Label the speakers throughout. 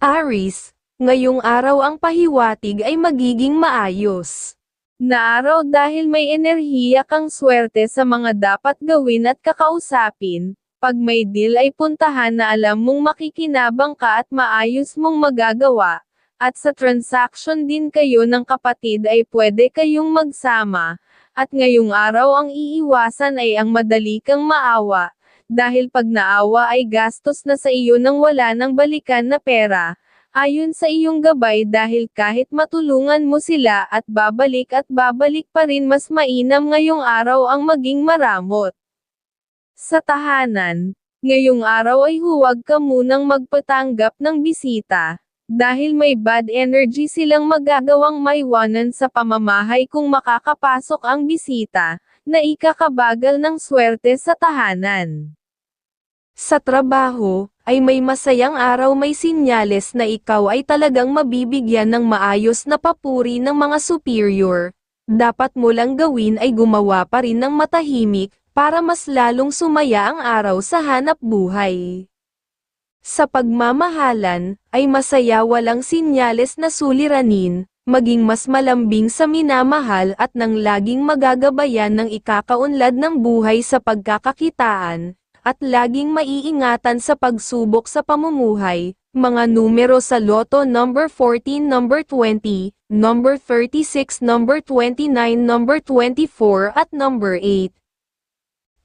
Speaker 1: Aris, ngayong araw ang pahiwatig ay magiging maayos. Na araw dahil may enerhiya kang swerte sa mga dapat gawin at kakausapin, pag may deal ay puntahan na alam mong makikinabang ka at maayos mong magagawa, at sa transaction din kayo ng kapatid ay pwede kayong magsama, at ngayong araw ang iiwasan ay ang madali kang maawa, dahil pag naawa ay gastos na sa iyo nang wala nang balikan na pera, ayon sa iyong gabay dahil kahit matulungan mo sila at babalik at babalik pa rin mas mainam ngayong araw ang maging maramot. Sa tahanan, ngayong araw ay huwag ka munang magpatanggap ng bisita, dahil may bad energy silang magagawang maiwanan sa pamamahay kung makakapasok ang bisita, na ikakabagal ng swerte sa tahanan. Sa trabaho, ay may masayang araw may sinyales na ikaw ay talagang mabibigyan ng maayos na papuri ng mga superior. Dapat mo lang gawin ay gumawa pa rin ng matahimik, para mas lalong sumaya ang araw sa hanap buhay. Sa pagmamahalan, ay masaya walang sinyales na suliranin, maging mas malambing sa minamahal at nang laging magagabayan ng ikakaunlad ng buhay sa pagkakakitaan, at laging maiingatan sa pagsubok sa pamumuhay, mga numero sa loto number 14, number 20, number 36, number 29, number 24 at number 8.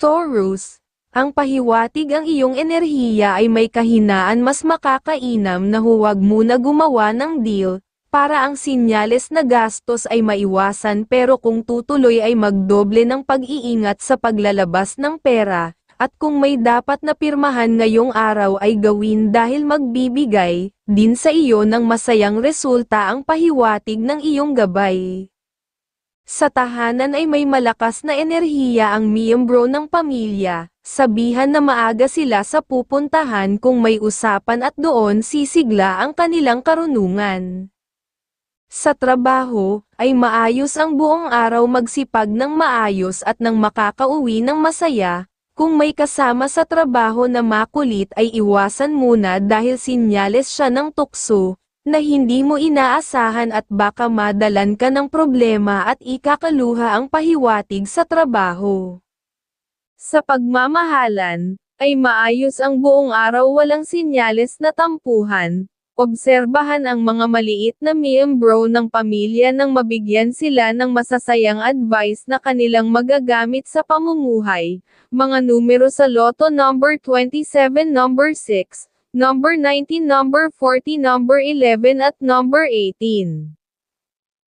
Speaker 1: Taurus, ang pahiwatig ang iyong enerhiya ay may kahinaan mas makakainam na huwag muna gumawa ng deal, para ang sinyales na gastos ay maiwasan pero kung tutuloy ay magdoble ng pag-iingat sa paglalabas ng pera, at kung may dapat na pirmahan ngayong araw ay gawin dahil magbibigay, din sa iyo ng masayang resulta ang pahiwatig ng iyong gabay. Sa tahanan ay may malakas na enerhiya ang miyembro ng pamilya, sabihan na maaga sila sa pupuntahan kung may usapan at doon sisigla ang kanilang karunungan. Sa trabaho, ay maayos ang buong araw magsipag ng maayos at nang makakauwi ng masaya, kung may kasama sa trabaho na makulit ay iwasan muna dahil sinyales siya ng tukso, na hindi mo inaasahan at baka madalan ka ng problema at ikakaluha ang pahiwatig sa trabaho. Sa pagmamahalan, ay maayos ang buong araw walang sinyales na tampuhan, obserbahan ang mga maliit na miyembro ng pamilya nang mabigyan sila ng masasayang advice na kanilang magagamit sa pamumuhay, mga numero sa loto number 27 number 6, number 19, number 40, number 11 at number 18.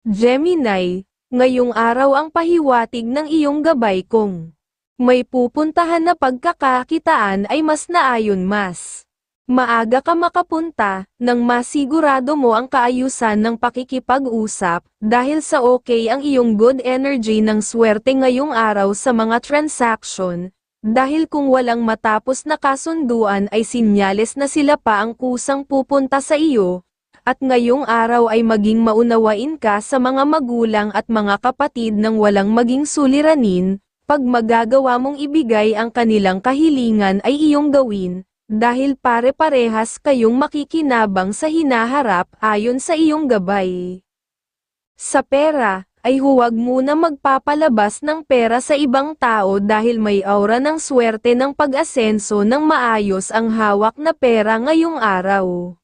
Speaker 1: Gemini, ngayong araw ang pahiwatig ng iyong gabay kung may pupuntahan na pagkakakitaan ay mas naayon mas. Maaga ka makapunta, nang masigurado mo ang kaayusan ng pakikipag-usap, dahil sa okay ang iyong good energy ng swerte ngayong araw sa mga transaction, dahil kung walang matapos na kasunduan ay sinyales na sila pa ang kusang pupunta sa iyo, at ngayong araw ay maging maunawain ka sa mga magulang at mga kapatid nang walang maging suliranin, pag magagawa mong ibigay ang kanilang kahilingan ay iyong gawin, dahil pare-parehas kayong makikinabang sa hinaharap ayon sa iyong gabay. Sa pera, ay huwag muna magpapalabas ng pera sa ibang tao dahil may aura ng swerte ng pag-asenso ng maayos ang hawak na pera ngayong araw.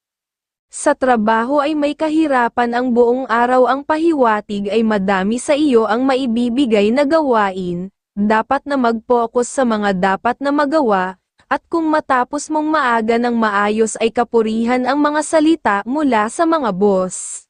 Speaker 1: Sa trabaho ay may kahirapan ang buong araw ang pahiwatig ay madami sa iyo ang maibibigay na gawain, dapat na mag-focus sa mga dapat na magawa, at kung matapos mong maaga ng maayos ay kapurihan ang mga salita mula sa mga boss.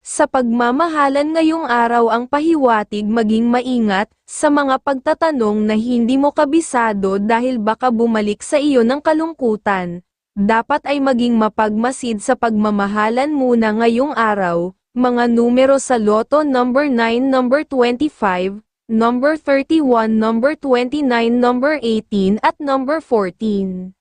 Speaker 1: Sa pagmamahalan ngayong araw ang pahiwatig maging maingat sa mga pagtatanong na hindi mo kabisado dahil baka bumalik sa iyo ng kalungkutan. Dapat ay maging mapagmasid sa pagmamahalan muna ngayong araw, mga numero sa loto number 9 number 25, number 31, number 29, number 18 at number 14.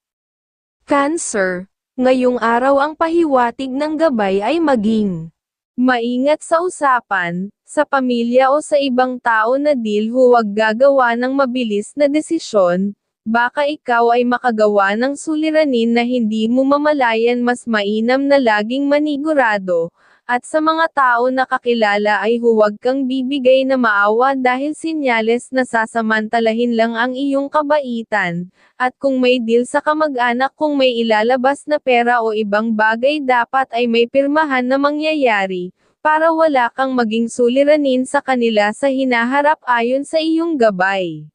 Speaker 1: Cancer, ngayong araw ang pahiwatig ng gabay ay maging maingat sa usapan, sa pamilya o sa ibang tao na deal huwag gagawa ng mabilis na desisyon, baka ikaw ay makagawa ng suliranin na hindi mo mamalayan mas mainam na laging manigurado, at sa mga tao na kakilala ay huwag kang bibigay na maawa dahil sinyales na sasamantalahin lang ang iyong kabaitan, at kung may deal sa kamag-anak kung may ilalabas na pera o ibang bagay dapat ay may pirmahan na mangyayari, para wala kang maging suliranin sa kanila sa hinaharap ayon sa iyong gabay.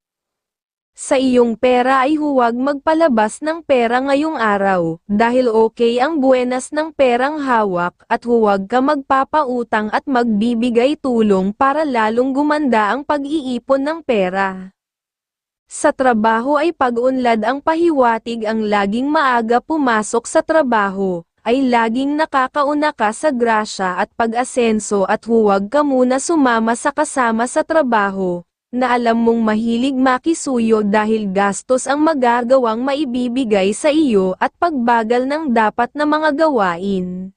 Speaker 1: Sa iyong pera ay huwag magpalabas ng pera ngayong araw, dahil okay ang buenas ng perang hawak at huwag ka magpapautang at magbibigay tulong para lalong gumanda ang pag-iipon ng pera. Sa trabaho ay pag-unlad ang pahiwatig ang laging maaga pumasok sa trabaho, ay laging nakakauna ka sa grasya at pag-asenso at huwag ka muna sumama sa kasama sa trabaho, na alam mong mahilig makisuyo dahil gastos ang magagawang maibibigay sa iyo at pagbagal ng dapat na mga gawain.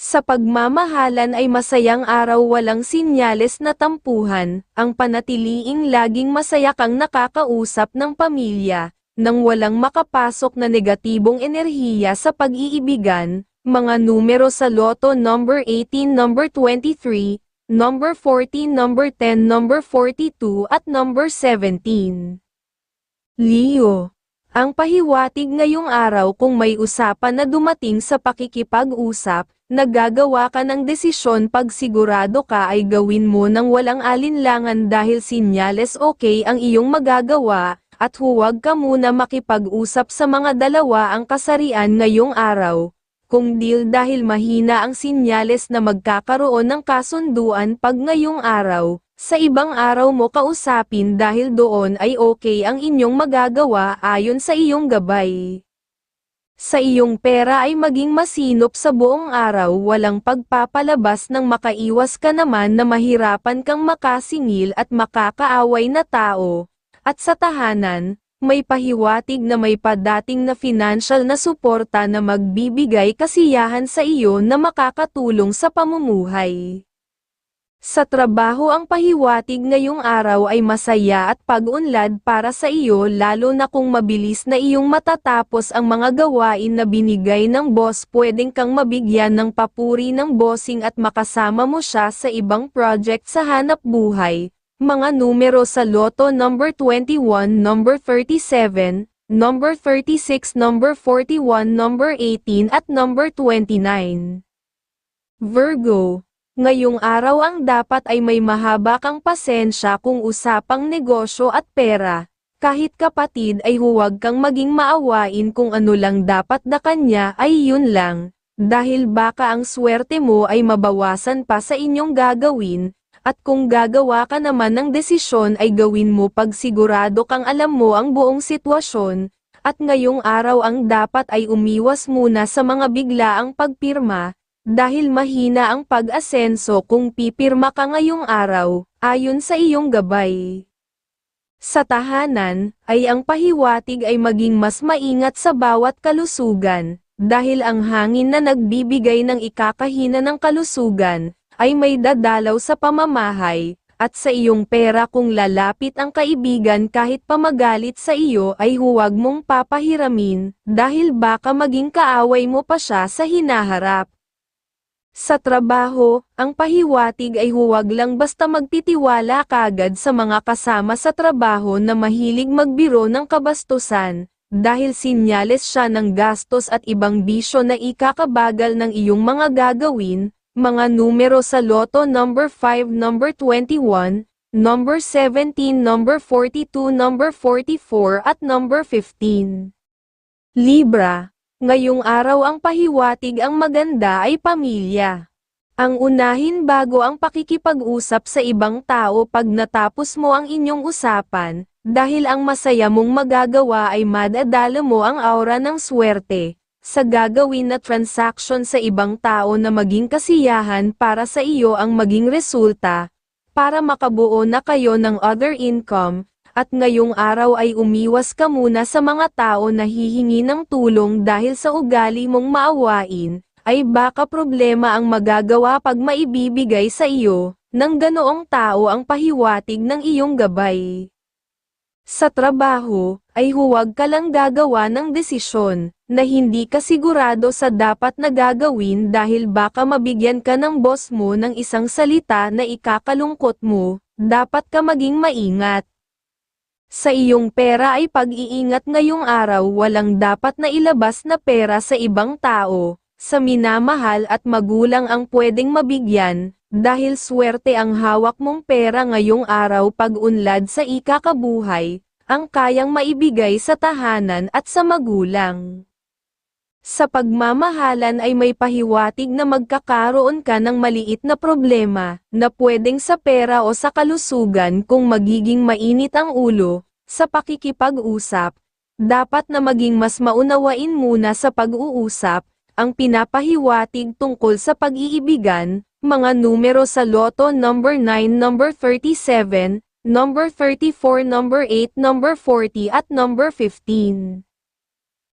Speaker 1: Sa pagmamahalan ay masayang araw walang sinyales na tampuhan, ang panatiliing laging masaya kang nakakausap ng pamilya, nang walang makapasok na negatibong enerhiya sa pag-iibigan, mga numero sa loto number 18, number 23, number 14, number 10, number 42 at number 17. Leo, ang pahiwatig ngayong araw kung may usapan na dumating sa pakikipag-usap, nagagawa ka ng desisyon pag sigurado ka ay gawin mo ng walang alinlangan dahil sinyales okay ang iyong magagawa, at huwag ka muna makipag-usap sa mga dalawa ang kasarian ngayong araw, kung deal dahil mahina ang sinyales na magkakaroon ng kasunduan pag ngayong araw, sa ibang araw mo kausapin dahil doon ay okay ang inyong magagawa ayon sa iyong gabay. Sa iyong pera ay maging masinop sa buong araw walang pagpapalabas ng makaiwas ka naman na mahirapan kang makasingil at makakaaway na tao, at sa tahanan, may pahiwatig na may padating na financial na suporta na magbibigay kasiyahan sa iyo na makakatulong sa pamumuhay. Sa trabaho ang pahiwatig ngayong araw ay masaya at pag-unlad para sa iyo lalo na kung mabilis na iyong matatapos ang mga gawain na binigay ng boss pwedeng kang mabigyan ng papuri ng bossing at makasama mo siya sa ibang project sa hanap buhay, mga numero sa loto number 21, number 37, number 36, number 41, number 18 at number 29. Virgo, ngayong araw ang dapat ay may mahaba kang pasensya kung usapang negosyo at pera. Kahit kapatid ay huwag kang maging maawain kung ano lang dapat na kanya ay yun lang, dahil baka ang swerte mo ay mabawasan pa sa inyong gagawin, at kung gagawa ka naman ng desisyon ay gawin mo pag sigurado kang alam mo ang buong sitwasyon, at ngayong araw ang dapat ay umiwas muna sa mga biglaang pagpirma, dahil mahina ang pag-asenso kung pipirma ka ngayong araw, ayon sa iyong gabay. Sa tahanan, ay ang pahiwatig ay maging mas maingat sa bawat kalusugan, dahil ang hangin na nagbibigay ng ikakahina ng kalusugan, ay may dadalaw sa pamamahay, at sa iyong pera kung lalapit ang kaibigan kahit pamagalit sa iyo ay huwag mong papahiramin, dahil baka maging kaaway mo pa siya sa hinaharap. Sa trabaho, ang pahiwatig ay huwag lang basta magtitiwala kagad sa mga kasama sa trabaho na mahilig magbiro ng kabastusan, dahil sinyales siya ng gastos at ibang bisyo na ikakabagal ng iyong mga gagawin, mga numero sa loto number 5, number 21, number 17, number 42, number 44 at number 15. Libra, ngayong araw ang pahiwatig ang maganda ay pamilya. Ang unahin bago ang pakikipag-usap sa ibang tao pag natapos mo ang inyong usapan, dahil ang masaya mong magagawa ay madadala mo ang aura ng swerte, sa gagawin na transaction sa ibang tao na maging kasiyahan para sa iyo ang maging resulta, para makabuo na kayo ng other income, at ngayong araw ay umiwas ka muna sa mga tao na hihingi ng tulong dahil sa ugali mong maawain, ay baka problema ang magagawa pag maibibigay sa iyo, ng ganoong tao ang pahiwatig ng iyong gabay. Sa trabaho, ay huwag ka lang gagawa ng desisyon, na hindi ka sigurado sa dapat na gagawin dahil baka mabigyan ka ng boss mo ng isang salita na ikakalungkot mo, dapat ka maging maingat. Sa iyong pera ay pag-iingat ngayong araw walang dapat na ilabas na pera sa ibang tao, sa minamahal at magulang ang pwedeng mabigyan, dahil swerte ang hawak mong pera ngayong araw pag-unlad sa ikakabuhay, ang kayang maibigay sa tahanan at sa magulang. Sa pagmamahalan ay may pahiwatig na magkakaroon ka ng maliit na problema, na pwedeng sa pera o sa kalusugan kung magiging mainit ang ulo, sa pakikipag-usap, dapat na maging mas maunawain muna sa pag-uusap, ang pinapahiwatig tungkol sa pag-iibigan, mga numero sa loto number 9, number 37, number 34, number 8, number 40 at number 15.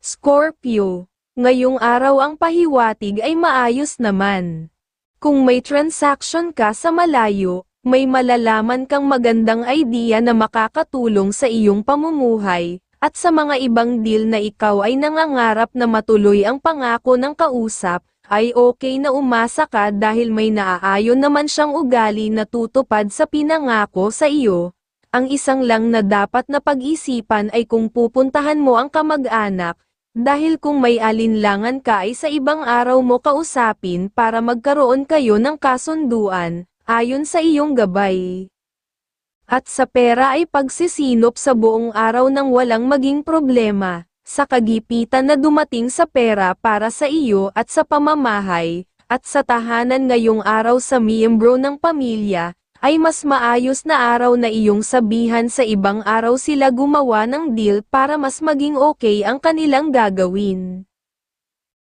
Speaker 1: Scorpio Ngayong araw ang pahiwatig ay maayos naman. Kung may transaction ka sa malayo, may malalaman kang magandang idea na makakatulong sa iyong pamumuhay, at sa mga ibang deal na ikaw ay nangangarap na matuloy ang pangako ng kausap, ay okay na umasa ka dahil may naaayon naman siyang ugali na tutupad sa pinangako sa iyo. Ang isang lang na dapat na pag-isipan ay kung pupuntahan mo ang kamag-anak, dahil kung may alinlangan ka ay sa ibang araw mo kausapin para magkaroon kayo ng kasunduan, ayon sa iyong gabay. At sa pera ay pagsisinop sa buong araw nang walang maging problema, sa kagipitan na dumating sa pera para sa iyo at sa pamamahay, at sa tahanan ngayong araw sa miyembro ng pamilya, ay mas maayos na araw na iyong sabihan sa ibang araw sila gumawa ng deal para mas maging okay ang kanilang gagawin.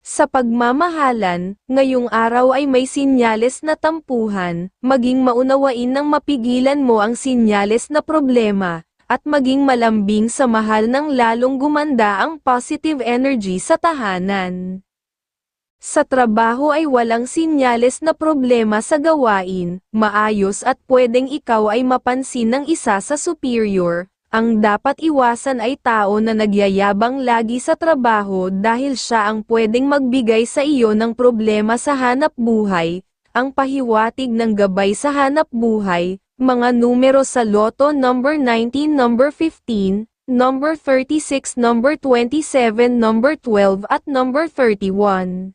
Speaker 1: Sa pagmamahalan, ngayong araw ay may sinyales na tampuhan, maging maunawain ng mapigilan mo ang sinyales na problema, at maging malambing sa mahal ng lalong gumanda ang positive energy sa tahanan. Sa trabaho ay walang sinyales na problema sa gawain, maayos at pwedeng ikaw ay mapansin ng isa sa superior. Ang dapat iwasan ay tao na nagyayabang lagi sa trabaho dahil siya ang pwedeng magbigay sa iyo ng problema sa hanap buhay. Ang pahiwatig ng gabay sa hanap buhay, mga numero sa loto number 19, number 15, number 36, number 27, number 12 at number 31.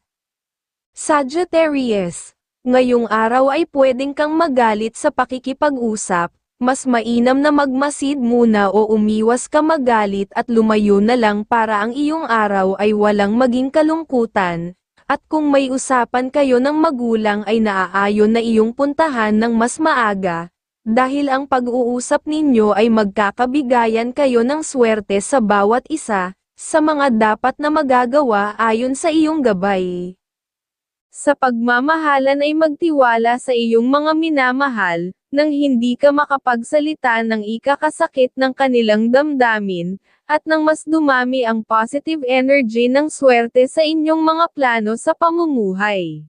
Speaker 1: Sagittarius, ngayong araw ay pwedeng kang magalit sa pakikipag-usap, mas mainam na magmasid muna o umiwas ka magalit at lumayo na lang para ang iyong araw ay walang maging kalungkutan, at kung may usapan kayo ng magulang ay naaayon na iyong puntahan ng mas maaga, dahil ang pag-uusap ninyo ay magkakabigayan kayo ng swerte sa bawat isa, sa mga dapat na magagawa ayon sa iyong gabay. Sa pagmamahalan ay magtiwala sa iyong mga minamahal, nang hindi ka makapagsalita ng ikakasakit ng kanilang damdamin, at nang mas dumami ang positive energy ng swerte sa inyong mga plano sa pamumuhay.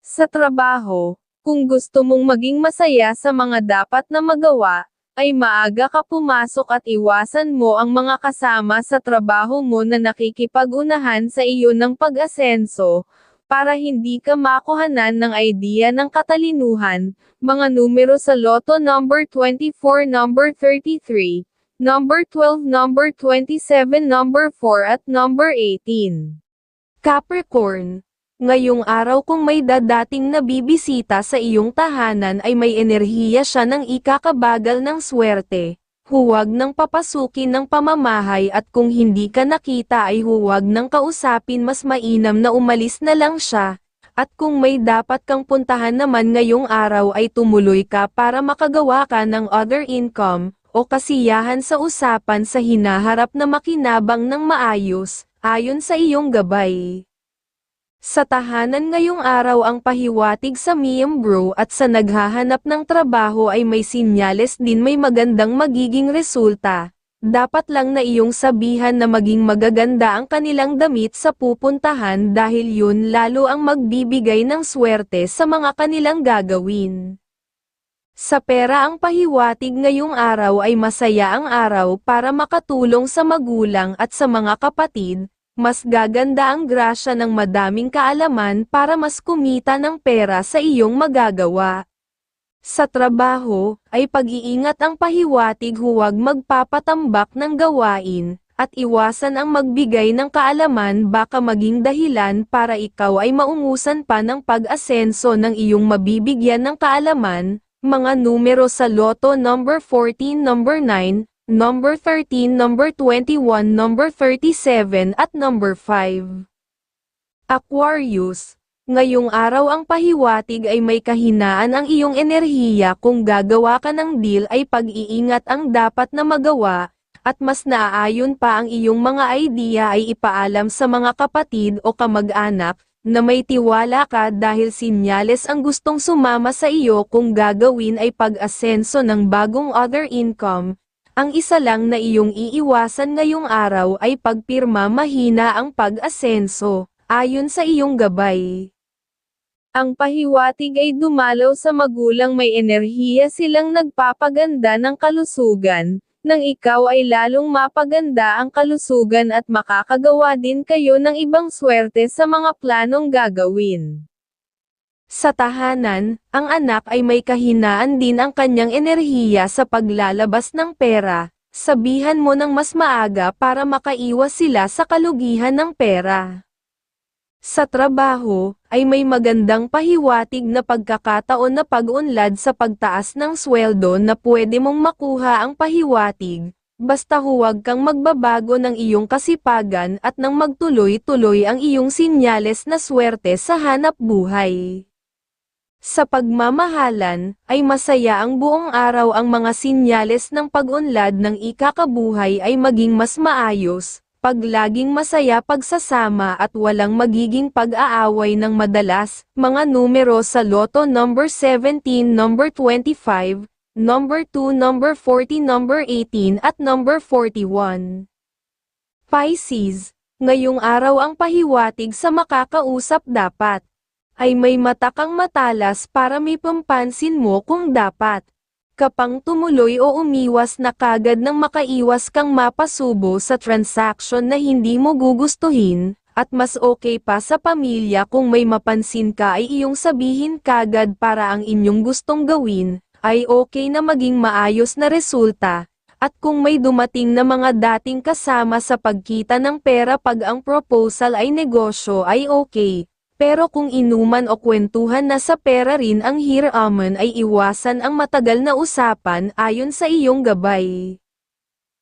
Speaker 1: Sa trabaho, kung gusto mong maging masaya sa mga dapat na magawa, ay maaga ka pumasok at iwasan mo ang mga kasama sa trabaho mo na nakikipag-unahan sa iyo ng pag-asenso, para hindi ka makuhanan ng idea ng katalinuhan, mga numero sa loto number 24, number 33, number 12, number 27, number 4 at number 18. Capricorn, ngayong araw kung may dadating na bibisita sa iyong tahanan ay may enerhiya siya ng ikakabagal ng swerte, Huwag nang papasukin ng pamamahay at kung hindi ka nakita ay huwag nang kausapin mas mainam na umalis na lang siya. At kung may dapat kang puntahan naman ngayong araw ay tumuloy ka para makagawa ka ng other income, o kasiyahan sa usapan sa hinaharap na makinabang ng maayos, ayon sa iyong gabay. Sa tahanan ngayong araw ang pahiwatig sa miyembro at sa naghahanap ng trabaho ay may sinyales din may magandang magiging resulta. Dapat lang na iyong sabihan na maging magaganda ang kanilang damit sa pupuntahan dahil yun lalo ang magbibigay ng swerte sa mga kanilang gagawin. Sa pera ang pahiwatig ngayong araw ay masaya ang araw para makatulong sa magulang at sa mga kapatid, mas gaganda ang grasya ng madaming kaalaman para mas kumita ng pera sa iyong magagawa. Sa trabaho, ay pag-iingat ang pahiwatig huwag magpapatambak ng gawain, at iwasan ang magbigay ng kaalaman baka maging dahilan para ikaw ay maungusan pa ng pag-asenso ng iyong mabibigyan ng kaalaman, mga numero sa loto number 14 number 9, number 13 number 21 number 37 at number 5. Aquarius, ngayong araw ang pahiwatig ay may kahinaan ang iyong enerhiya kung gagawa ka ng deal ay pag-iingat ang dapat na magawa, at mas naaayon pa ang iyong mga idea ay ipaalam sa mga kapatid o kamag-anak, na may tiwala ka dahil sinyales ang gustong sumama sa iyo kung gagawin ay pag-asenso ng bagong other income. Ang isa lang na iyong iiwasan ngayong araw ay pagpirma mahina ang pag-asenso, ayon sa iyong gabay. Ang pahiwatig ay dumalaw sa magulang may enerhiya silang nagpapaganda ng kalusugan, nang ikaw ay lalong mapaganda ang kalusugan at makakagawa din kayo ng ibang swerte sa mga planong gagawin. Sa tahanan, ang anak ay may kahinaan din ang kanyang enerhiya sa paglalabas ng pera, sabihan mo ng mas maaga para makaiwas sila sa kalugihan ng pera. Sa trabaho, ay may magandang pahiwatig na pagkakataon na pag-unlad sa pagtaas ng sweldo na pwede mong makuha ang pahiwatig, basta huwag kang magbabago ng iyong kasipagan at nang magtuloy-tuloy ang iyong sinyales na swerte sa hanap buhay. Sa pagmamahalan, ay masaya ang buong araw ang mga sinyales ng pag-unlad ng ikakabuhay ay maging mas maayos, pag laging masaya pagsasama at walang magiging pag-aaway ng madalas, mga numero sa loto number 17, number 25, number 2, number 40, number 18 at number 41. Pisces, ngayong araw ang pahiwatig sa makakausap dapat ay may matakang matalas para may pampansin mo kung dapat. Kapang tumuloy o umiwas na kagad nang makaiwas kang mapasubo sa transaction na hindi mo gugustuhin, at mas okay pa sa pamilya kung may mapansin ka ay iyong sabihin kagad para ang inyong gustong gawin, ay okay na maging maayos na resulta, at kung may dumating na mga dating kasama sa pagkita ng pera pag ang proposal ay negosyo ay okay, pero kung inuman o kwentuhan na sa pera rin ang hiraman ay iwasan ang matagal na usapan ayon sa iyong gabay.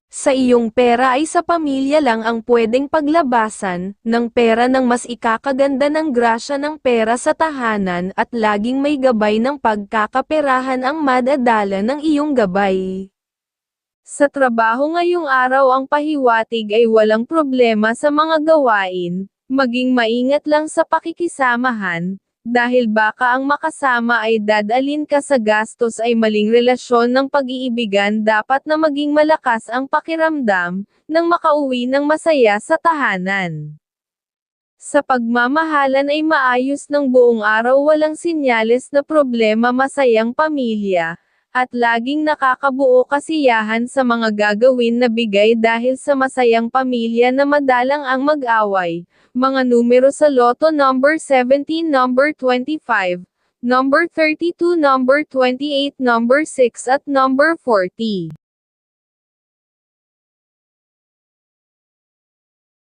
Speaker 1: Sa iyong pera ay sa pamilya lang ang pwedeng paglabasan, ng pera ng mas ikakaganda ng grasya ng pera sa tahanan at laging may gabay ng pagkakaperahan ang madadala ng iyong gabay. Sa trabaho ngayong araw ang pahiwatig ay walang problema sa mga gawain, Maging maingat lang sa pakikisamahan, dahil baka ang makasama ay dadalin ka sa gastos ay maling relasyon ng pag-iibigan dapat na maging malakas ang pakiramdam, nang makauwi ng masaya sa tahanan. Sa pagmamahalan ay maayos ng buong araw walang sinyales na problema masayang pamilya, at laging nakakabuo kasiyahan sa mga gagawin na bigay dahil sa masayang pamilya na madalang ang mag-away. Mga numero sa loto number 17, number 25, number 32, number 28, number 6 at number 40.